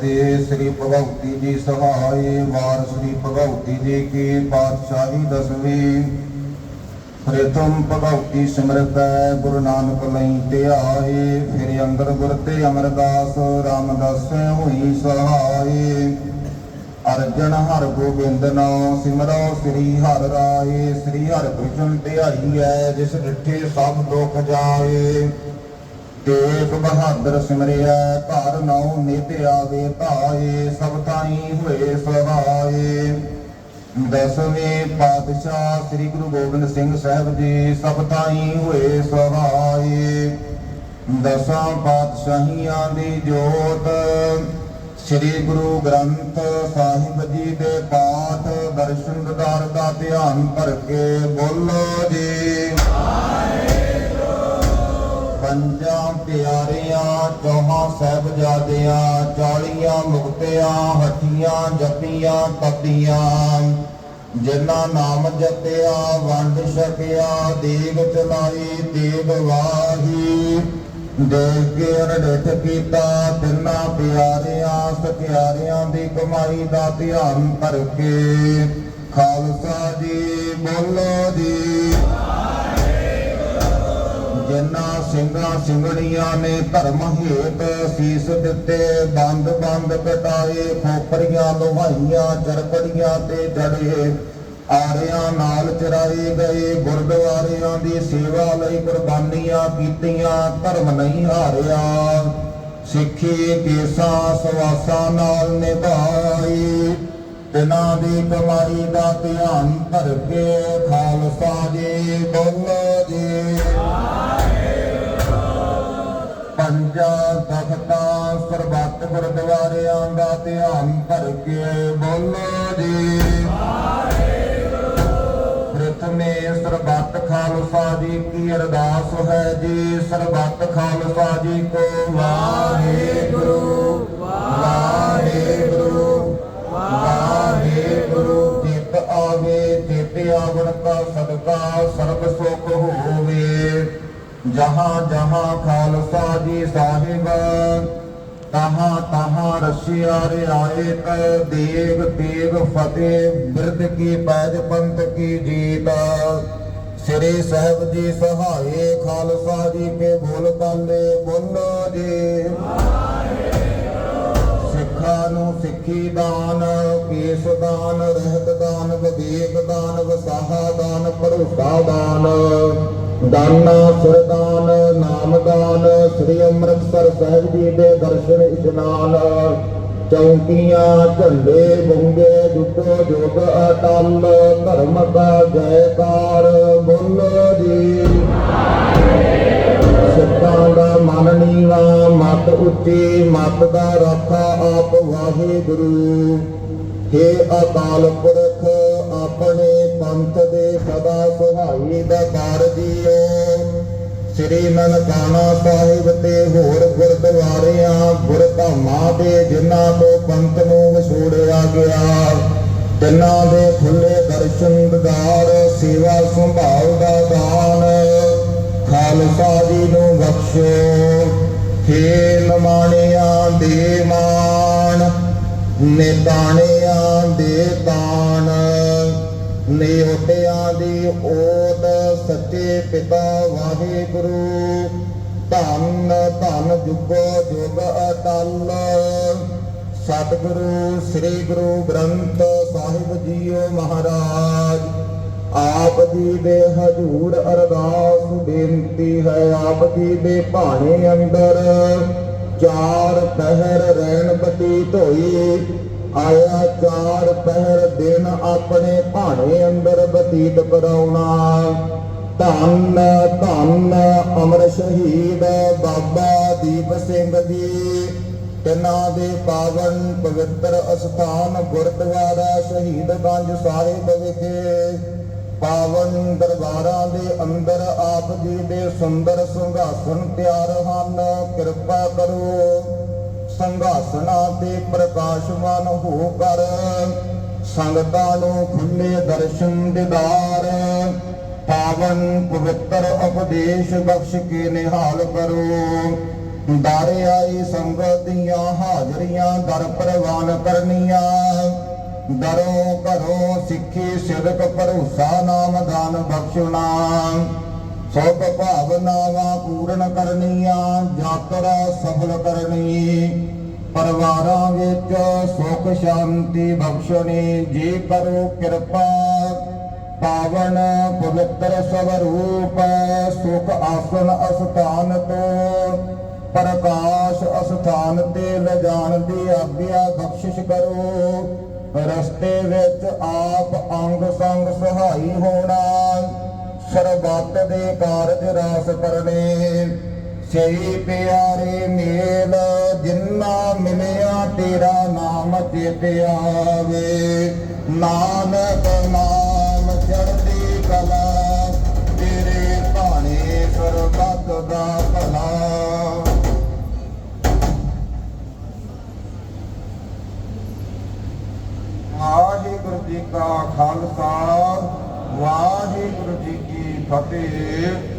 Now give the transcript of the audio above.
ਕੀ ਸ੍ਰੀ ਭਗਵਤੀ ਜੀ ਸਹਾਈ ਵਾਰ ਸ੍ਰੀ ਭਗਵਤੀ ਜੀ ਕੀ ਪਾਤਸ਼ਾਹੀ ਦਸਵੀਂ। ਪ੍ਰਥਮ ਭਗਵਤੀ ਸਿਮਰਤ ਗੁਰੂ ਨਾਨਕ ਲਈ ਧਿਆਏ। ਫਿਰ ਅੰਗਦ ਗੁਰ ਤੇ ਅਮਰਦਾਸ ਰਾਮਦਾਸ ਹੋਈ ਸਹਾਏ। ਅਰਜਨ ਹਰ ਗੋਬਿੰਦ ਨਾਮ ਸਿਮਰੋ, ਸ੍ਰੀ ਹਰਿ ਰਾਏ। ਸ੍ਰੀ ਹਰਿ ਕ੍ਰਿਸ਼ਨ ਧਿਆਈ ਹੈ, ਜਿਸ ਡਿਠੇ ਸਭ ਦੁਖ ਜਾਏ। ਤੇਗ ਬਹਾਦਰ ਸਿਮਰਿਆ, ਘਰ ਨੌ ਨਿਤ ਆਵੇ ਧਾਏ ਸਭ ਥਾਈ ਹੋਏ ਸਹਾਏ ਦਸਵੇਂ ਪਾਤਸ਼ਾਹ ਸ੍ਰੀ ਗੁਰੂ ਗੋਬਿੰਦ ਸਿੰਘ ਸਾਹਿਬ ਜੀ, ਸਭ ਥਾਈ ਹੋਏ ਸਹਾਏ ਦਸਾਂ ਪਾਤਸ਼ਾਹੀਆਂ ਦੀ ਜੋਤ, ਸ੍ਰੀ ਗੁਰੂ ਗ੍ਰੰਥ ਸਾਹਿਬ ਜੀ ਦੇ ਪਾਠ, ਦਰਸ਼ਨ ਦਿਦਾਰ ਦਾ ਧਿਆਨ ਭਰ ਕੇ ਬੋਲੋ ਜੀ। ਪੰਜਾਂ ਪਿਆਰਿਆਂ ਚੌਹਾਂ ਸਾਹਿਬਜ਼ਾਦਿਆਂ, ਚਾਲੀਆਂ ਮੁਕਤਿਆਂ ਹੱਠੀਆਂ ਜਪੀਆਂ ਤਪੀਆਂ। ਜਿਨ੍ਹਾਂ ਨਾਮ ਜਪਿਆ, ਵੰਡ ਛਕਿਆ, ਦੇਗ ਚਲਾਈ ਦੇਗ ਵਾਹੀ। ਦੇਖ ਕੇ ਅਰਡਿਠ ਕੀਤਾ, ਤਿੰਨਾਂ ਪਿਆਰਿਆਂ ਸਖਿਆਰਿਆਂ ਦੀ ਕਮਾਈ ਦਾ ਧਿਆਨ ਕਰਕੇ ਖਾਲਸਾ ਜੀ ਸਿੰਘਾਂ ਸਿੰਘਣੀਆਂ ਨੇ ਧਰਮ ਹੇਤ ਸੀਸ ਦਿੱਤੇ। ਬੰਦ ਬੰਦ ਕਟਾਏ ਖੋਪਰੀਆਂ ਲੋਹਾਈਆਂ ਚਰਕੜੀਆਂ ਤੇ ਜੜੇ। ਆਰਿਆਂ ਨਾਲ ਚਰਾਏ ਗਏ, ਗੁਰਦੁਆਰਿਆਂ ਦੀ ਸੇਵਾ ਲਈ ਕੁਰਬਾਨੀਆਂ ਕੀਤੀਆਂ, ਧਰਮ ਨਹੀਂ ਹਾਰਿਆ। ਸਿੱਖੀ ਕੇਸਾਂ ਸਵਾਸਾਂ ਨਾਲ ਨਿਭਾਈ ਤਿਨਾਂ ਦੀ ਕਮਾਈ ਦਾ ਧਿਆਨ ਧਰ ਕੇ ਖਾਲਸਾ ਜੀ ਬੋਲੋ ਜੀ। ਪੰਜਾਂ ਤਖਤਾਂ ਸਰਬੱਤ ਗੁਰਦੁਆਰਿਆਂ ਦਾ ਧਿਆਨ ਧਰ ਕੇ ਬੋਲੋ ਜੀ। ਪ੍ਰਥਮੇ ਸਰਬੱਤ ਖਾਲਸਾ ਜੀ ਕੀ ਅਰਦਾਸ ਹੈ ਜੀ। ਸਰਬੱਤ ਖਾਲਸਾ ਜੀ ਕੋ ਵਾਹਿਗੁਰੂ ਵਾਹਿਗੁਰੂ ਵਾਹਿਗੁਰੂ। ਜਿਤ ਆਵੇ, ਜਿਤ ਆਵਣ ਕਾ ਸਦਕਾ ਸਰਬ ਸੁਖ ਹੋ ਜਹਾਂ ਜਹਾਂ ਖਾਲਸਾ ਜੀ ਸਾਹਿਬ, ਤਹਾਂ ਤਹਾਂ ਰਸ਼ੀਆ ਰਿਆਏ ਕ ਦੇਗ ਤੇਗ ਫਤਿਹ, ਬਿਰਧ ਕੀ ਪੈਜ ਪੰਥ ਕੀ ਜੀਤ। ਸ੍ਰੀ ਸਾਹਿਬ ਜੀ ਸਹਾਏ, ਖਾਲਸਾ ਜੀ ਕੇ ਬੋਲ ਕਾਲੇ ਬੋਲੋ ਜੀ। ਸਿੱਖਾਂ ਨੂੰ ਸਿੱਖੀ ਦਾਨ, ਕੇਸ ਦਾਨ, ਰਹਿਤ ਦਾਨ, ਵਿਵੇਕ ਦਾਨ, ਵਸਾਹਾ ਦਾਨ, ਭਰੋਸਾ ਦਾਨ। ਦਾਨਾ ਸੁਰਦਾਨ ਨਾਮ ਸ੍ਰੀ ਅੰਮ੍ਰਿਤਸਰ ਸਾਹਿਬ ਜੀ ਦੇ ਦਰਸ਼ਨ ਇਸ਼ਨਾਨ। ਚੌਂਕੀਆਂ, ਝੰਡੇ, ਬੁੰਗੇ, ਜੁਟੋ, ਜੋਗ ਅਟਲ ਧਰਮ ਦਾ ਜੈਕਾਰ, ਬੋਲੋ ਜੀ। ਸਿੱਖਾਂ ਦਾ ਮਨ ਮਤ ਉੱਚੀ, ਮਤ ਦਾ ਰਾਖਾ ਆਪ ਵਾਹਿਗੁਰੂ। ਹੇ ਅਕਾਲ ਪੁਰਖ ਆਪਣੇ ਪੰਥ ਦੇ ਸਦਾ ਸੁਹਾਈ ਦਾ ਕਾਰ ਸ੍ਰੀ ਨਨਕਾਣਾ ਸਾਹਿਬ ਤੇ ਹੋਰ ਗੁਰਦੁਆਰਿਆਂ, ਗੁਰਧਾਮਾਂ ਦੇ ਜਿਨ੍ਹਾਂ ਤੋਂ ਪੰਥ ਨੂੰ ਵਿਛੋੜਿਆ ਗਿਆ, ਤਿੰਨਾਂ ਦੇ ਖੁੱਲੇ ਦਰਸ਼ਨ ਦਿਦਾਰ, ਸੇਵਾ ਸੰਭਾਲ ਦਾ ਦਾਨ, ਖਾਲਸਾ ਜੀ ਨੂੰ ਬਖਸ਼ੋ। ਹੇ ਨਮਾਣਿਆਂ ਦੇ ਮਾਣ, ਨਿਤਾਣਿਆਂ ਦੇ ਤਾਣ। ਨਿਉਟਿਆਂ ਦੀ ਓਟ ਸੱਚੇ ਪਿਤਾ ਵਾਹਿਗੁਰੂ। ਧੰਨ ਧੰਨ ਜੁਗੋ ਜੁਗ ਅਟਲ। ਸਤਿਗੁਰੂ, ਸ੍ਰੀ ਗੁਰੂ ਗ੍ਰੰਥ ਸਾਹਿਬ ਜੀਓ ਮਹਾਰਾਜ। ਆਪ ਜੀ ਦੇ ਹਜੂਰ ਅਰਦਾਸ ਬੇਨਤੀ ਹੈ, ਆਪ ਜੀ ਦੇ ਭਾਣੇ ਅੰਦਰ। ਚਾਰ ਪਹਿਰ ਰਹਿਣ ਬਤੀਤ ਹੋਈ ਆਇਆ ਚਾਰ ਪਹਿਰ ਦਿਨ ਆਪਣੇ ਭਾਣੇ ਅੰਦਰ ਬਤੀਤ ਕਰਾਉਣਾ। ਧੰਨ ਧੰਨ ਅਮਰ ਸ਼ਹੀਦ ਬਾਬਾ ਦੀਪ ਸਿੰਘ ਜੀ। ਤਿਨਾਂ ਦੇ ਪਾਵਨ ਪਵਿੱਤਰ ਅਸਥਾਨ ਗੁਰਦੁਆਰਾ ਸ਼ਹੀਦ ਗੰਜ ਸਾਹਿਬ ਵਿਖੇ। ਪਾਵਨ ਦਰਬਾਰਾਂ ਦੇ ਅੰਦਰ ਆਪ ਜੀ ਦੇ ਸੁੰਦਰ ਸੰਘਾਸਨ ਤਿਆਰ ਹਨ। ਕਿਰਪਾ ਕਰੋ। ਸੰਘਾਸਣਾ ਤੇ ਪ੍ਰਕਾਸ਼ਵਾਨ ਹੋ ਕਰ। ਸੰਗਤਾਂ ਨੂੰ ਖੁੱਲੇ ਦਰਸ਼ਨ ਦਿਦਾਰ। ਪਾਵਨ ਪਵਿੱਤਰ ਉਪਦੇਸ਼ ਬਖਸ਼ ਕੇ ਨਿਹਾਲ ਕਰੋ। ਦਰ ਆਈ ਸੰਗਤ ਦੀਆਂ ਹਾਜ਼ਰੀਆਂ ਦਰ ਪ੍ਰਵਾਨ ਕਰਨੀਆਂ। ਦਰੋਂ ਘਰੋਂ ਸਿੱਖੀ ਸਿਦਕ ਭਰੋਸਾ ਨਾਮ ਦਾਨ ਬਖਸ਼ਣਾ। ਸੁਖ ਭਾਵਨਾਵਾਂ ਪੂਰਨ ਕਰਨੀਆਂ ਯਾਤਰਾ ਸਫਲ ਕਰਨੀ। ਪਰਿਵਾਰਾਂ ਵਿੱਚ ਸੁਖ, ਸ਼ਾਂਤੀ ਬਖਸ਼ਣੀ, ਜੀ ਕਰੋ ਕਿਰਪਾ। ਪਾਵਨ ਪਵਿੱਤਰ ਸਵਰੂਪ, ਸੁਖ ਆਸਨ ਅਸਥਾਨ ਤੋਂ। ਪ੍ਰਕਾਸ਼ ਅਸਥਾਨ ਤੇ ਲਿਜਾਣ ਦੀ ਆਗਿਆ ਬਖਸ਼ਿਸ਼ ਕਰੋ। ਰਸਤੇ ਵਿੱਚ ਆਪ ਅੰਗ ਸੰਗ ਸਹਾਈ ਹੋਣਾ। ਸਰਬੱਤ ਦੇ ਕਾਰਜ ਰਾਸ ਕਰਨੇ। ਸਹੀ ਪਿਆਰੇ ਮੇਲ, ਜਿੰਨਾ ਮਿਲਿਆ ਤੇਰਾ ਨਾਮ ਚੇਤੇ ਆਵੇ। ਨਾਨਕ ਨਾਮ ਚੜ੍ਹਦੀ ਕਲਾ, ਤੇਰੇ ਭਾਣੇ ਸਰਬੱਤ ਦਾ ਭਲਾ। ਵਾਹਿਗੁਰੂ ਜੀ ਕਾ ਖਾਲਸਾ, ਵਾਹਿਗੁਰੂ ਫਤਿਹ